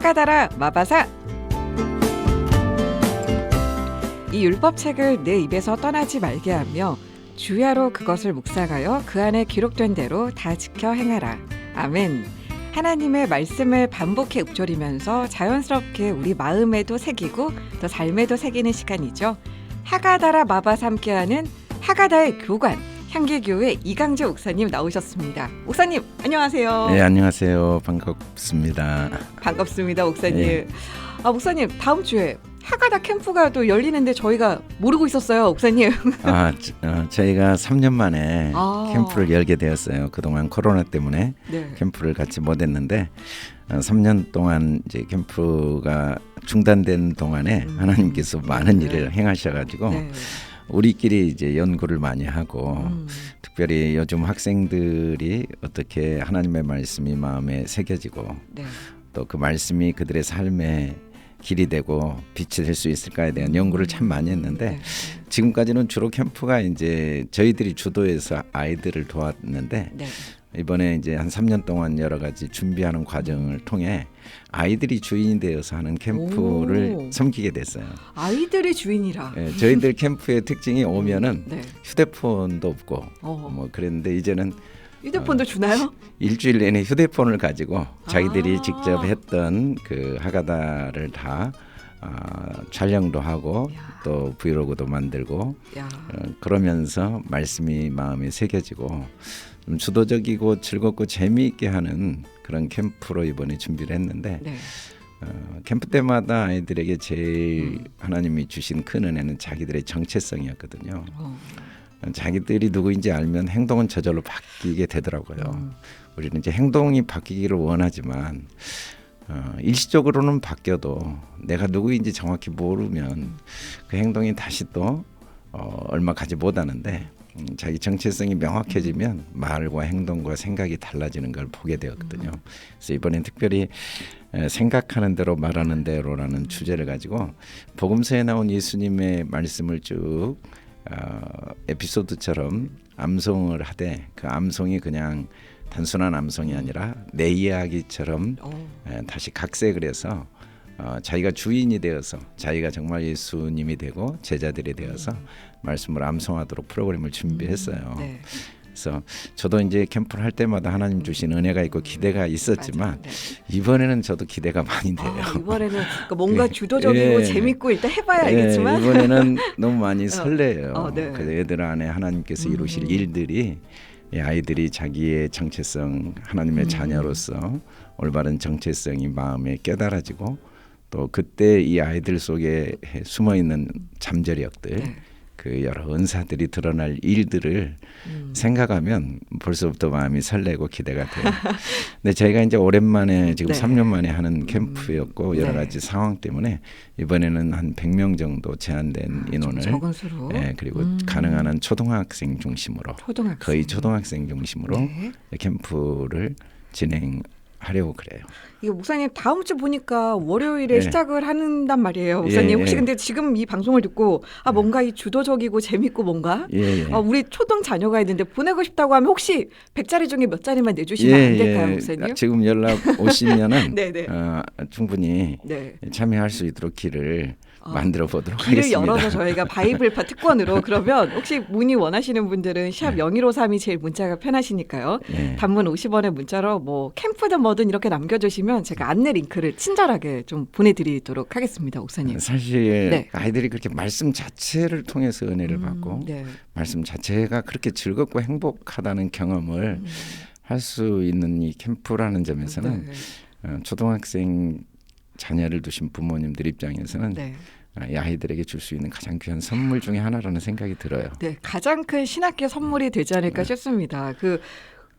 하가다라 마바사 이 율법책을 내 입에서 떠나지 말게 하며 주야로 그것을 묵상하여 그 안에 기록된 대로 다 지켜 행하라. 아멘. 하나님의 말씀을 반복해 읊조리면서 자연스럽게 우리 마음에도 새기고 또 삶에도 새기는 시간이죠. 하가다라 마바사 함께하는 하가다의 교관 향기교회 이강재 목사님 나오셨습니다. 목사님 안녕하세요. 네, 안녕하세요. 반갑습니다. 반갑습니다, 목사님. 네. 아, 목사님 다음 주에 하가다 캠프가 또 열리는데 저희가 모르고 있었어요, 목사님. 아, 저, 어, 저희가 3년 만에 아. 캠프를 열게 되었어요. 그동안 코로나 때문에 네. 캠프를 같이 못 했는데 어, 3년 동안 이제 캠프가 중단된 동안에 음. 하나님께서 많은 네. 일을 행하셔 가지고 네. 우리끼리 이제 연구를 많이 하고 음. 특별히 요즘 학생들이 어떻게 하나님의 말씀이 마음에 새겨지고 네. 또그 말씀이 그들의 삶에 길이 되고 빛이 될 수 있을까에 대한 연구를 참 많이 했는데 네. 지금까지는 주로 캠프가 이제 저희들이 주도해서 아이들을 도왔는데 네. 이번에 이제 한 3년 동안 여러 가지 준비하는 과정을 통해 아이들이 주인이 되어서 하는 캠프를 오. 섬기게 됐어요. 아이들의 주인이라. 예, 저희들 캠프의 특징이 오면은 네. 휴대폰도 없고 어. 뭐 그랬는데 이제는 휴대폰도 주나요? 일주일 내내 휴대폰을 가지고 자기들이 아. 직접 했던 그 하가다를 다 아, 촬영도 하고 야. 또 브이로그도 만들고 야. 어, 그러면서 말씀이 마음에 새겨지고 좀 주도적이고 즐겁고 재미있게 하는 그런 캠프로 이번에 준비를 했는데 네. 어, 캠프 때마다 아이들에게 제일 음. 하나님이 주신 큰 은혜는 자기들의 정체성이었거든요. 어. 자기들이 누구인지 알면 행동은 저절로 바뀌게 되더라고요. 음. 우리는 이제 행동이 바뀌기를 원하지만 어, 일시적으로는 바뀌어도 내가 누구인지 정확히 모르면 그 행동이 다시 또 어, 얼마 가지 못하는데 음, 자기 정체성이 명확해지면 말과 행동과 생각이 달라지는 걸 보게 되었거든요. 그래서 이번엔 특별히 에, 생각하는 대로 말하는 대로라는 주제를 가지고 복음서에 나온 예수님의 말씀을 쭉 어, 에피소드처럼 암송을 하되 그 암송이 그냥 단순한 암송이 아니라 내 이야기처럼 어. 에, 다시 각색을 해서 어, 자기가 주인이 되어서 자기가 정말 예수님이 되고 제자들이 되어서 말씀을 암송하도록 프로그램을 준비했어요. 네. 그래서 저도 이제 캠프를 할 때마다 하나님 주신 은혜가 있고 기대가 있었지만. 네. 이번에는 저도 기대가 많이 돼요. 아, 이번에는 그러니까 뭔가 예. 주도적이고 예. 재밌고 일단 해봐야 예, 알겠지만 이번에는 너무 많이 설레요. 어, 네. 그래서 애들 안에 하나님께서 음. 이루실 일들이 이 아이들이 자기의 정체성 하나님의 음. 자녀로서 올바른 정체성이 마음에 깨달아지고 또 그때 이 아이들 속에 숨어 있는 잠재력들 네. 그 여러 은사들이 드러날 일들을 음. 생각하면 벌써부터 마음이 설레고 기대가 돼요. 근데 저희가 이제 오랜만에 지금 네. 3년 만에 하는 캠프였고 여러 네. 가지 상황 때문에 이번에는 한 100명 정도 제한된 좀 인원을 적은 수로. 예, 그리고 음. 가능한 한 초등학생 중심으로 초등학생. 거의 초등학생 중심으로 네. 캠프를 진행 하려고 그래요. 이게 목사님 다음 주 보니까 월요일에 예. 시작을 한단 말이에요. 목사님 예, 혹시 예. 근데 지금 이 방송을 듣고 아 뭔가 이 주도적이고 재밌고 뭔가 예, 예. 아, 우리 초등 자녀가 있는데 보내고 싶다고 하면 혹시 100자리 중에 몇 자리만 내주시면 안 될까요, 목사님? 아, 지금 연락 오시면은 네네. 어, 충분히 네. 참여할 수 있도록 길을 어, 만들어 보도록 길을 하겠습니다. 열어서 저희가 바이블파 특권으로 그러면 혹시 문의 원하시는 분들은 샵 0153이 제일 문자가 편하시니까요. 예. 단문 50원의 문자로 뭐 캠프든 뭐든 이렇게 남겨주시면 제가 안내 링크를 친절하게 좀 보내드리도록 하겠습니다, 목사님. 사실 네. 아이들이 그렇게 말씀 자체를 통해서 은혜를 음, 받고 네. 말씀 자체가 그렇게 즐겁고 행복하다는 경험을 음, 할수 있는 이 캠프라는 점에서는 네. 어, 초등학생 자녀를 두신 부모님들 입장에서는 네. 어, 이 아이들에게 줄 수 있는 가장 귀한 선물 중에 하나라는 생각이 들어요. 네, 가장 큰 신학교 선물이 되지 않을까 싶습니다. 그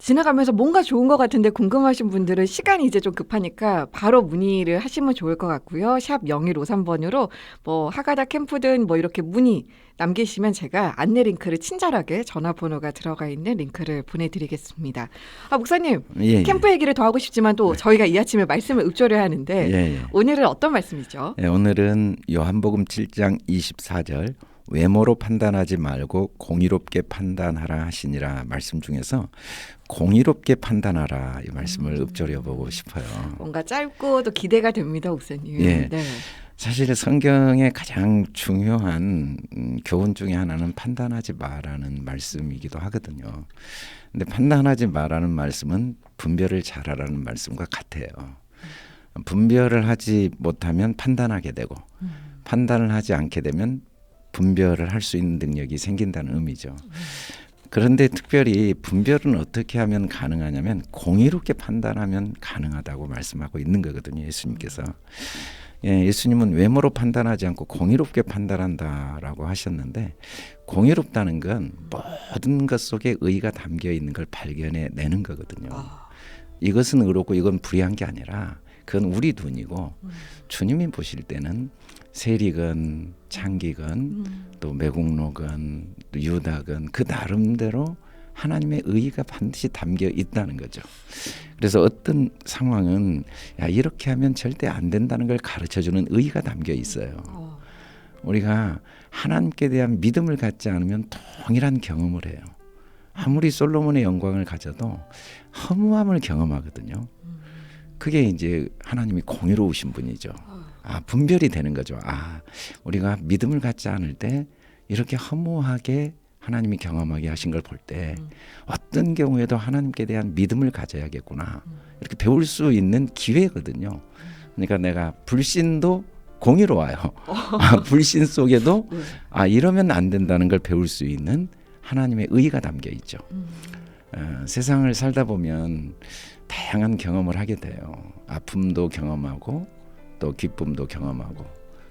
지나가면서 뭔가 좋은 것 같은데 궁금하신 분들은 시간이 이제 좀 급하니까 바로 문의를 하시면 좋을 것 같고요. 샵 0153번으로 뭐 하가다 캠프든 뭐 이렇게 문의 남기시면 제가 안내 링크를 친절하게 전화번호가 들어가 있는 링크를 보내드리겠습니다. 아 목사님 예, 예. 캠프 얘기를 더 하고 싶지만 또 저희가 이 아침에 말씀을 읊조려야 하는데 예, 예. 오늘은 어떤 말씀이죠? 예, 오늘은 요한복음 7장 24절 외모로 판단하지 말고 공의롭게 판단하라 하시니라 말씀 중에서 공의롭게 판단하라 이 말씀을 음. 읊조려 보고 싶어요. 뭔가 짧고 또 기대가 됩니다, 목사님. 예. 네. 사실 성경의 가장 중요한 음, 교훈 중에 하나는 판단하지 마라는 말씀이기도 하거든요. 근데 판단하지 마라는 말씀은 분별을 잘하라는 말씀과 같아요. 분별을 하지 못하면 판단하게 되고 음. 판단을 하지 않게 되면 분별을 할 수 있는 능력이 생긴다는 의미죠. 그런데 특별히 분별은 어떻게 하면 가능하냐면 공의롭게 판단하면 가능하다고 말씀하고 있는 거거든요. 예수님께서. 예, 예수님은 외모로 판단하지 않고 공의롭게 판단한다라고 하셨는데 공의롭다는 건 모든 것 속에 의가 담겨 있는 걸 발견해 내는 거거든요. 아, 이것은 의롭고 이건 불의한 게 아니라 그건 우리 눈이고 음. 주님이 보실 때는 세리건 창기건 음. 또 매국노건 또 유다건 그 나름대로 하나님의 의가 반드시 담겨 있다는 거죠. 그래서 어떤 상황은 야 이렇게 하면 절대 안 된다는 걸 가르쳐 주는 의가 담겨 있어요. 어, 우리가 하나님께 대한 믿음을 갖지 않으면 동일한 경험을 해요. 아무리 솔로몬의 영광을 가져도 허무함을 경험하거든요. 음. 그게 이제 하나님이 공의로우신 분이죠. 어, 아, 분별이 되는 거죠. 아, 우리가 믿음을 갖지 않을 때 이렇게 허무하게 하나님이 경험하게 하신 걸 볼때 음. 어떤 경우에도 하나님께 대한 믿음을 가져야겠구나. 음. 이렇게 배울 수 있는 기회거든요. 그러니까 내가 불신도 공의로워요. 아, 불신 속에도 네. 아, 이러면 안 된다는 걸 배울 수 있는 하나님의 의가 담겨 있죠. 음. 어, 세상을 살다 보면 다양한 경험을 하게 돼요. 아픔도 경험하고 또 기쁨도 경험하고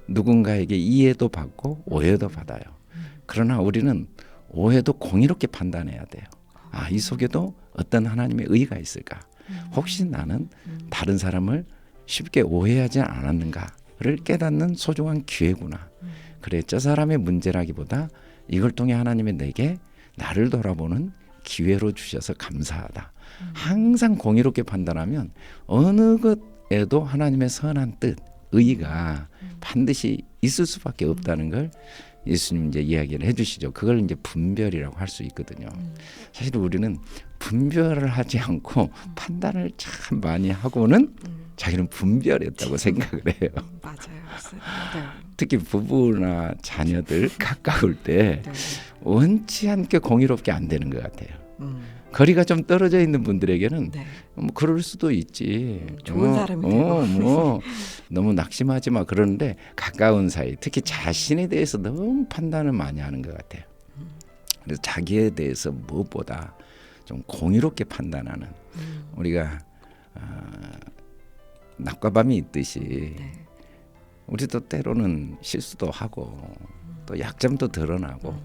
누군가에게 이해도 받고 오해도 받아요. 그러나 우리는 오해도 공의롭게 판단해야 돼요. 아, 이 속에도 어떤 하나님의 의가 있을까? 혹시 나는 음. 다른 사람을 쉽게 오해하지 않았는가를 깨닫는 소중한 기회구나. 그래, 저 사람의 문제라기보다 이걸 통해 하나님의 내게 나를 돌아보는 기회로 주셔서 감사하다. 항상 공의롭게 판단하면 어느 것 에도 하나님의 선한 뜻, 의가 반드시 있을 수밖에 없다는 걸 예수님 이제 이야기를 해주시죠. 그걸 이제 분별이라고 할 수 있거든요. 음. 사실 우리는 분별을 하지 않고 판단을 참 많이 하고는 음. 자기는 분별했다고 생각을 해요. 맞아요. 목사님. 네. 특히 부부나 자녀들 가까울 때 네. 원치 않게 공의롭게 안 되는 것 같아요. 음. 거리가 좀 떨어져 있는 분들에게는 네. 뭐 그럴 수도 있지. 음, 좋은 사람이 어, 뭐 너무 낙심하지 마 그러는데 가까운 사이, 특히 자신에 대해서 너무 판단을 많이 하는 것 같아요. 그래서 자기에 대해서 무엇보다 좀 공의롭게 판단하는 음. 우리가 아, 낮과 밤이 있듯이 네. 우리도 때로는 실수도 하고 또 약점도 드러나고 음.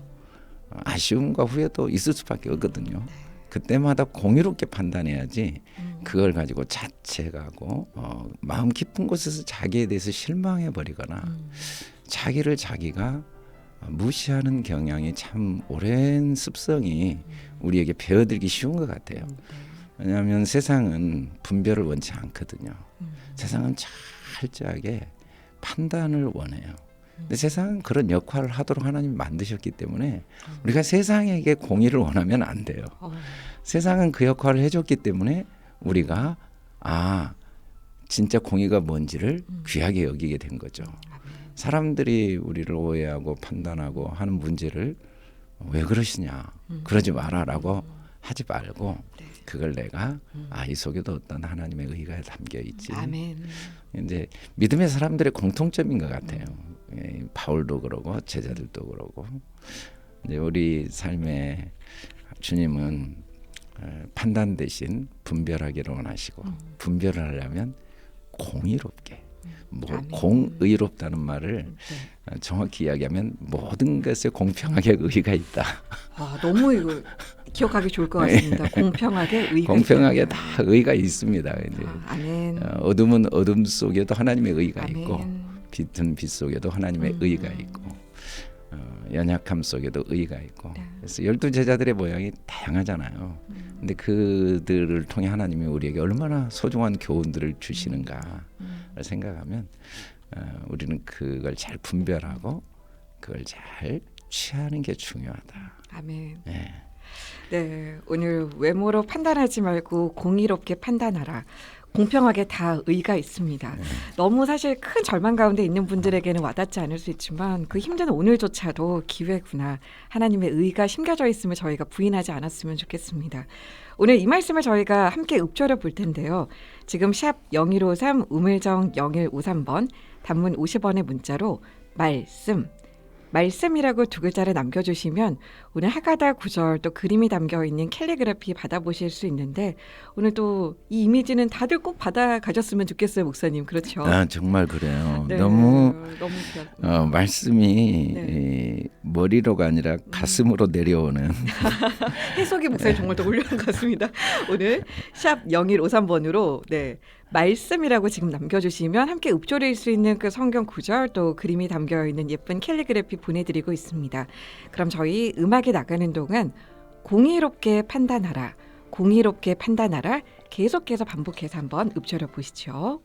어, 아쉬움과 후회도 있을 수밖에 없거든요. 그때마다 공의롭게 판단해야지 음. 그걸 가지고 자책하고 어, 마음 깊은 곳에서 자기에 대해서 실망해 버리거나 음. 자기를 자기가 무시하는 경향이 참 오랜 습성이 우리에게 배어들기 쉬운 것 같아요. 음. 네. 왜냐하면 세상은 분별을 원치 않거든요. 음. 세상은 철저하게 판단을 원해요. 근데 세상은 그런 역할을 하도록 하나님이 만드셨기 때문에 우리가 세상에게 공의를 원하면 안 돼요. 어. 세상은 그 역할을 해줬기 때문에 우리가 아 진짜 공의가 뭔지를 귀하게 여기게 된 거죠. 사람들이 우리를 오해하고 판단하고 하는 문제를 왜 그러시냐 그러지 마라라고 하지 말고 네. 그걸 내가 아 이 속에도 어떤 하나님의 의가 담겨 있지. 아멘. 이제 믿음의 사람들의 공통점인 것 같아요. 예, 바울도 그러고 제자들도 그러고 이제 우리 삶에 주님은 어, 판단 대신 분별하기를 원하시고 분별을 하려면 공의롭게 뭐 아멘. 공의롭다는 말을 네. 어, 정확히 이야기하면 모든 것에 공평하게 의가 있다. 아, 너무 이거 기억하기 좋을 것 같습니다. 공평하게 의가 공평하게 있다. 다 의가 있습니다. 이제 아, 아멘. 어, 어둠은 어둠 속에도 하나님의 의가 있고 빛은 빛 속에도 하나님의 음. 의가 있고 어, 연약함 속에도 의가 있고 네. 그래서 열두 제자들의 모양이 다양하잖아요. 음. 근데 그들을 통해 하나님이 우리에게 얼마나 소중한 교훈들을 주시는가를 음. 생각하면 어, 우리는 그걸 잘 분별하고 그걸 잘 취하는 게 중요하다. 아멘. 예. 네, 오늘 외모로 판단하지 말고 공의롭게 판단하라. 공평하게 다 의가 있습니다. 네. 너무 사실 큰 절망 가운데 있는 분들에게는 와닿지 않을 수 있지만 그 힘든 오늘조차도 기회구나. 하나님의 의가 심겨져 있음을 저희가 부인하지 않았으면 좋겠습니다. 오늘 이 말씀을 저희가 함께 읊조려 볼 텐데요. 지금 샵 0153 우물정 0153번 단문 50원의 문자로 말씀 말씀이라고 두 글자를 남겨주시면 오늘 하가다 구절 또 그림이 담겨 있는 캘리그라피 받아보실 수 있는데 오늘 또 이 이미지는 다들 꼭 받아 가졌으면 좋겠어요 목사님 그렇죠? 아 정말 그래요. 네, 너무 너무 어, 말씀이 네. 이, 머리로가 아니라 가슴으로 내려오는 해석이 목사님 정말 더 훌륭한 것 같습니다. 오늘 샵 0153번으로 네 말씀이라고 지금 남겨주시면 함께 읊조릴 수 있는 그 성경 구절 또 그림이 담겨 있는 예쁜 캘리그래피 보내드리고 있습니다. 그럼 저희 음악이 나가는 동안 공의롭게 판단하라, 공의롭게 판단하라 계속해서 반복해서 한번 읊조려 보시죠.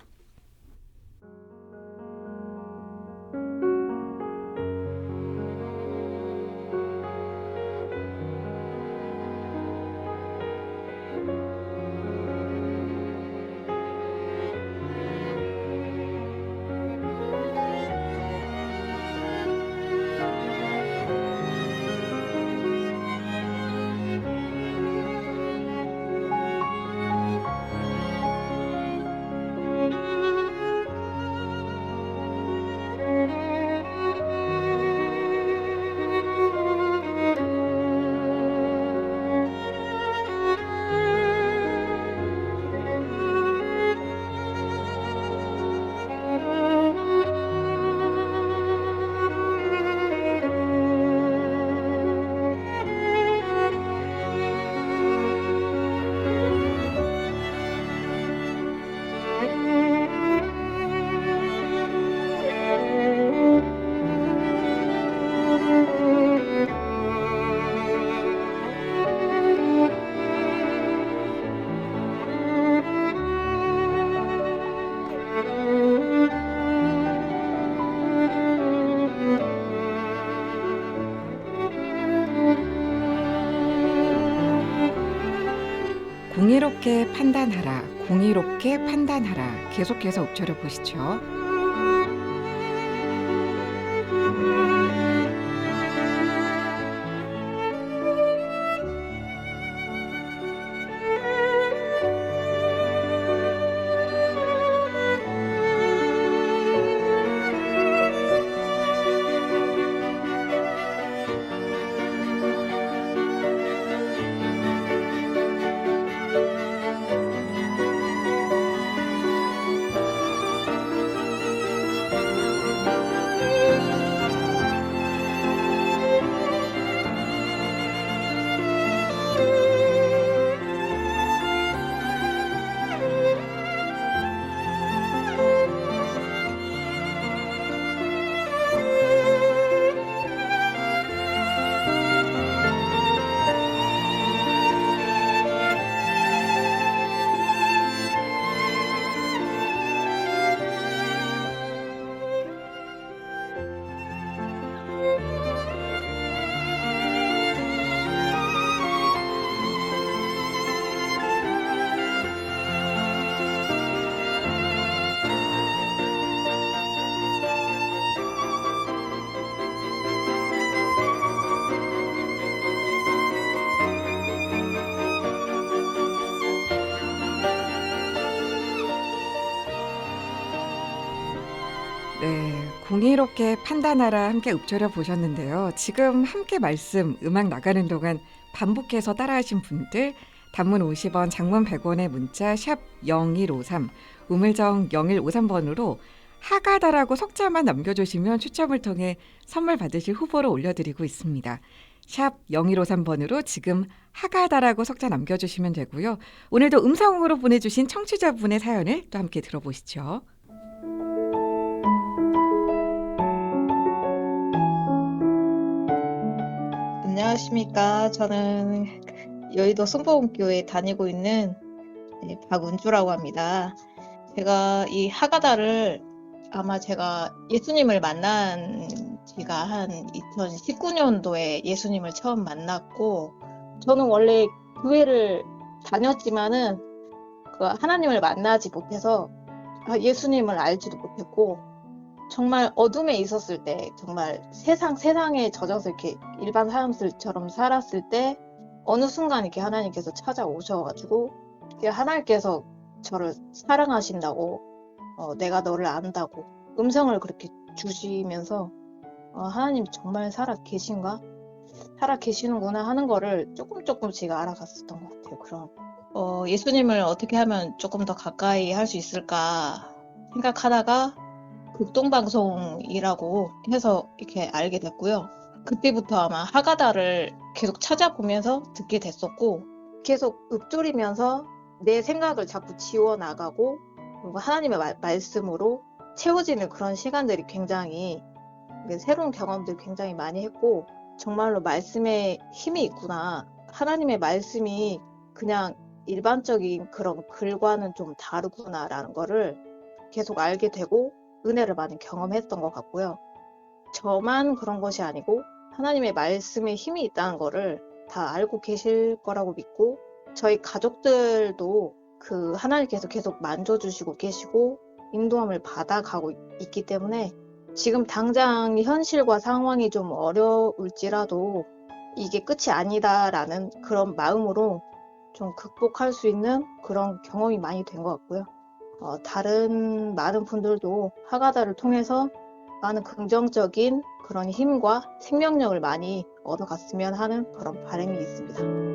공의롭게 판단하라, 공의롭게 판단하라 계속해서 읊조려 보시죠. 네, 공의롭게 판단하라 함께 읊조려 보셨는데요. 지금 함께 말씀 음악 나가는 동안 반복해서 따라하신 분들 단문 50원, 장문 100원의 문자 샵 0153 우물정 0153번으로 하가다라고 석자만 남겨주시면 추첨을 통해 선물 받으실 후보로 올려드리고 있습니다. 샵 0153번으로 지금 하가다라고 석자 남겨주시면 되고요. 오늘도 음성으로 보내주신 청취자분의 사연을 또 함께 들어보시죠. 안녕하십니까. 저는 여의도 승보원교회 다니고 있는 네, 박은주라고 합니다. 제가 이 하가다를 아마 제가 예수님을 만난 제가 한 2019년도에 예수님을 처음 만났고, 저는 원래 교회를 다녔지만은 그 하나님을 만나지 못해서 아, 예수님을 알지도 못했고, 정말 어둠에 있었을 때, 정말 세상, 세상에 젖어서 이렇게 일반 사람들처럼 살았을 때, 어느 순간 이렇게 하나님께서 찾아오셔가지고, 하나님께서 저를 사랑하신다고, 어, 내가 너를 안다고, 음성을 그렇게 주시면서, 어, 하나님 정말 살아 계신가? 살아 계시는구나 하는 거를 조금 조금씩 알아갔었던 것 같아요. 그런, 어, 예수님을 어떻게 하면 조금 더 가까이 할 수 있을까 생각하다가, 극동방송이라고 해서 이렇게 알게 됐고요. 그때부터 아마 하가다를 계속 찾아보면서 듣게 됐었고, 계속 읊조리면서 내 생각을 자꾸 지워나가고, 그리고 하나님의 말, 말씀으로 채워지는 그런 시간들이 굉장히, 새로운 경험들 굉장히 많이 했고, 정말로 말씀에 힘이 있구나. 하나님의 말씀이 그냥 일반적인 그런 글과는 좀 다르구나라는 거를 계속 알게 되고, 은혜를 많이 경험했던 것 같고요. 저만 그런 것이 아니고 하나님의 말씀에 힘이 있다는 거를 다 알고 계실 거라고 믿고 저희 가족들도 그 하나님께서 계속 만져주시고 계시고 인도함을 받아가고 있기 때문에 지금 당장 현실과 상황이 좀 어려울지라도 이게 끝이 아니다라는 그런 마음으로 좀 극복할 수 있는 그런 경험이 많이 된 것 같고요. 어, 다른 많은 분들도 하가다를 통해서 많은 긍정적인 그런 힘과 생명력을 많이 얻어갔으면 하는 그런 바람이 있습니다.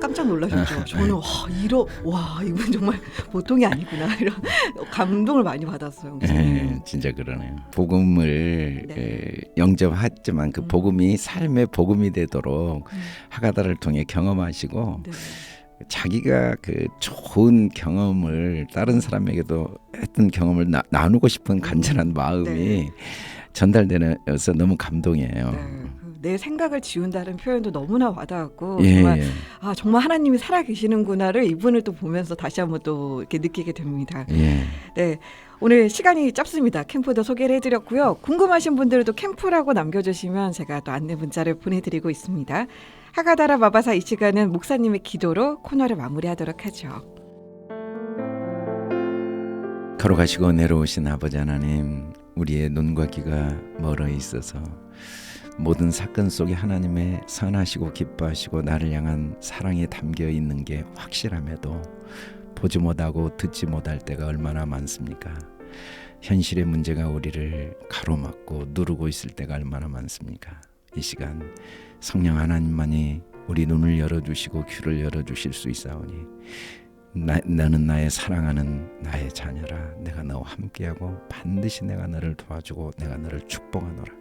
깜짝 놀라셨죠. 저는 와 이러 와 이분 정말 보통이 아니구나 이런 감동을 많이 받았어요. 예. 진짜 그러네요. 복음을 네. 에, 영접했지만 그 음. 복음이 삶의 복음이 되도록 음, 하가다를 통해 경험하시고 네. 자기가 그 좋은 경험을 다른 사람에게도 했던 경험을 나, 나누고 싶은 간절한 마음이 네. 전달되어서 너무 감동이에요. 네. 그내 생각을 지운다는 표현도 너무나 와닿았고 예, 정말 예. 아 정말 하나님이 살아 계시는구나를 이분을 또 보면서 다시 한번 또 이렇게 느끼게 됩니다. 예. 네. 오늘 시간이 짧습니다. 캠프도 소개를 해드렸고요. 궁금하신 분들도 캠프라고 남겨주시면 제가 또 안내 문자를 보내드리고 있습니다. 하가다라 마바사 이 시간은 목사님의 기도로 코너를 마무리하도록 하죠. 걸어가시고 내려오신 아버지 하나님, 우리의 눈과 귀가 멀어 있어서 모든 사건 속에 하나님의 선하시고 기뻐하시고 나를 향한 사랑이 담겨 있는 게 확실함에도 보지 못하고 듣지 못할 때가 얼마나 많습니까? 현실의 문제가 우리를 가로막고 누르고 있을 때가 얼마나 많습니까? 이 시간 성령 하나님만이 우리 눈을 열어주시고 귀를 열어주실 수 있사오니 나, 너는 나의 사랑하는 나의 자녀라. 내가 너와 함께하고 반드시 내가 너를 도와주고 내가 너를 축복하노라.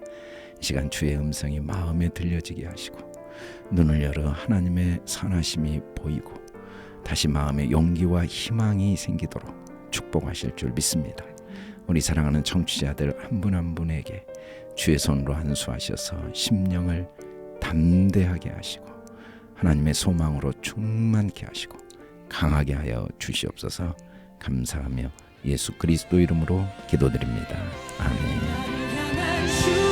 이 시간 주의 음성이 마음에 들려지게 하시고 눈을 열어 하나님의 선하심이 보이고 다시 마음에 용기와 희망이 생기도록 축복하실 줄 믿습니다. 우리 사랑하는 청취자들 한 분한 분에게 주의 손으로 안수하셔서 심령을 담대하게 하시고 하나님의 소망으로 충만케 하시고 강하게 하여 주시옵소서 감사하며 예수 그리스도 이름으로 기도드립니다. 아멘.